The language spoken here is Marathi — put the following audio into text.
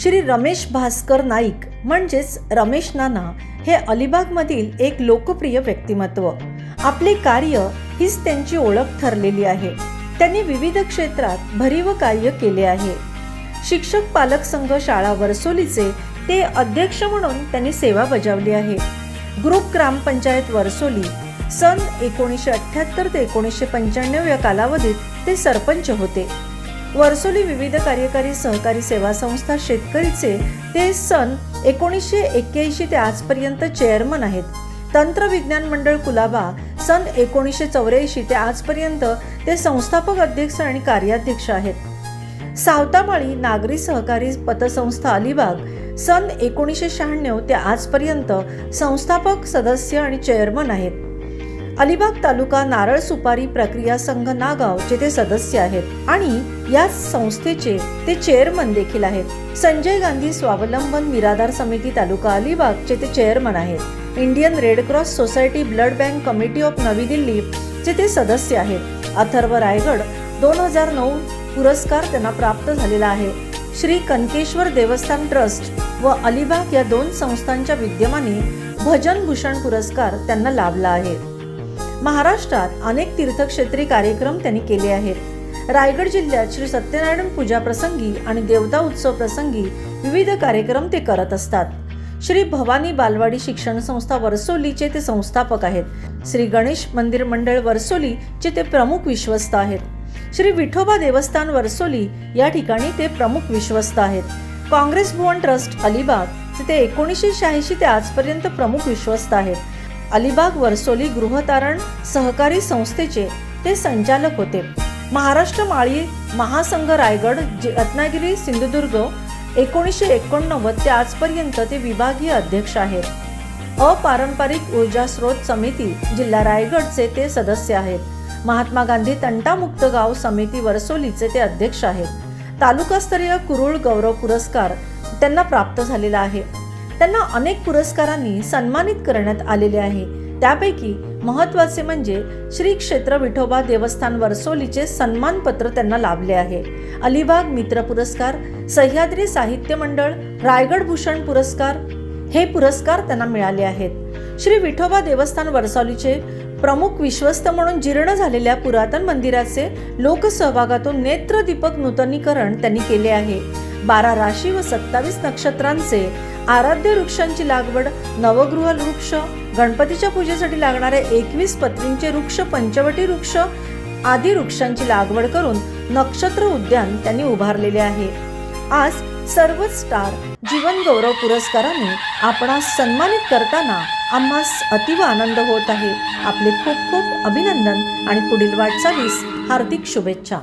श्री रमेश भास्कर नाईक म्हणजेच रमेश नाना हे अलिबागमधील एक लोकप्रिय व्यक्तिमत्व. आपले कार्य हीच त्यांची ओळख ठरलेली आहे. त्यांनी विविध क्षेत्रात भरीव कार्य केले आहे. शिक्षक पालक संघ शाळा वर्सोलीचे ते अध्यक्ष म्हणून त्यांनी सेवा बजावली आहे. ग्रुप ग्रामपंचायत वर्सोली सन एकोणीसशे अठ्ठ्याहत्तर ते एकोणीसशे पंच्याण्णव या कालावधीत ते सरपंच होते. वर्सोली विविध कार्यकारी सहकारी सेवा संस्था शेतकरीचे ते सन एकोणीसशे एक्क्याऐंशी ते आजपर्यंत चेअरमन आहेत. तंत्रविज्ञान मंडळ कुलाबा सन एकोणीसशे चौऱ्याऐंशी ते आजपर्यंत ते संस्थापक अध्यक्ष आणि कार्याध्यक्ष आहेत. सावतामाळी नागरी सहकारी पतसंस्था अलिबाग सन एकोणीसशे शहाण्णव ते आजपर्यंत संस्थापक सदस्य आणि चेअरमन आहेत. अलिबाग तालुका नारळ सुपारी प्रक्रिया संघ नागाव चे ते सदस्य आहेत आणि या संस्थेचे ते चेअरमन देखील आहेत. संजय गांधी स्वावलंबन निराधार समिती तालुका अलिबाग चे ते चेअरमन आहेत. Indian red cross society blood bank committee of Navi Delhi चे ते सदस्य आहेत. अथर्व रायगड दोन हजार नऊ पुरस्कार त्यांना प्राप्त झालेला आहे. श्री कनकेश्वर देवस्थान ट्रस्ट व अलिबाग या दोन संस्थांच्या विद्यमाने भजन भूषण पुरस्कार त्यांना लाभला आहे. महाराष्ट्रात अनेक तीर्थक्षेत्री कार्यक्रम त्यांनी केले आहेत. रायगड जिल्ह्यात श्री सत्यनारायण पूजा प्रसंगी आणि देवता उत्सव प्रसंगी विविध कार्यक्रम ते करत असतात. श्री भवानी बालवाडी शिक्षण संस्था वर्सोलीचे ते संस्थापक आहेत. श्री गणेश मंदिर मंडळ वर्सोलीचे ते प्रमुख विश्वस्त आहेत. श्री विठोबा देवस्थान वर्सोली या ठिकाणी ते प्रमुख विश्वस्त आहेत. काँग्रेस भुवन ट्रस्ट अलिबाग ते एकोणीसशे शहाऐंशी ते आजपर्यंत प्रमुख विश्वस्त आहेत. अलिबाग वर्सोली गृहतारण सहकारी संस्थेचे ते संचालक होते. महाराष्ट्र माळी महासंघ रायगड रत्नागिरी सिंधुदुर्ग एकोणीसशे एकोणनव्वद ते आजपर्यंत ते विभागीय अध्यक्ष आहेत. अपारंपरिक ऊर्जा स्रोत समिती जिल्हा रायगडचे ते सदस्य आहेत. महात्मा गांधी तंटामुक्त गाव समिती वर्सोलीचे ते अध्यक्ष आहेत. तालुकास्तरीय कुरुळ गौरव पुरस्कार त्यांना प्राप्त झालेला आहे. त्यांना अनेक पुरस्कारांनी सन्मानित करण्यात आलेले आहे. त्यापैकी महत्त्वाचे म्हणजे श्री क्षेत्र विठोबा देवस्थान वर्सोलीचे सन्मानपत्र त्यांना लाभले आहे. अलिबाग मित्र पुरस्कार सह्याद्री साहित्य मंडळ रायगड भूषण पुरस्कार हे पुरस्कार त्यांना मिळाले आहेत. श्री विठोबा देवस्थान वर्सोलीचे प्रमुख विश्वस्त म्हणून जीर्ण झालेल्या पुरातन मंदिराचे लोकसहभागातून नेत्रदीपक नूतनीकरण त्यांनी केले आहे. बारा राशी व सत्तावीस नक्षत्रांचे आराध्य वृक्षांची लागवड नवगृह वृक्ष गणपतीच्या पूजेसाठी लागणारे एकवीस पत्रींचे वृक्ष पंचवटी वृक्ष आदी वृक्षांची लागवड करून नक्षत्र उद्यान त्यांनी उभारलेले आहे. आज सर्वच स्टार जीवन गौरव पुरस्काराने आपणास सन्मानित करताना आम्हास अतीव आनंद होत आहे. आपले खूप खूप अभिनंदन आणि पुढील वाटचालीस हार्दिक शुभेच्छा.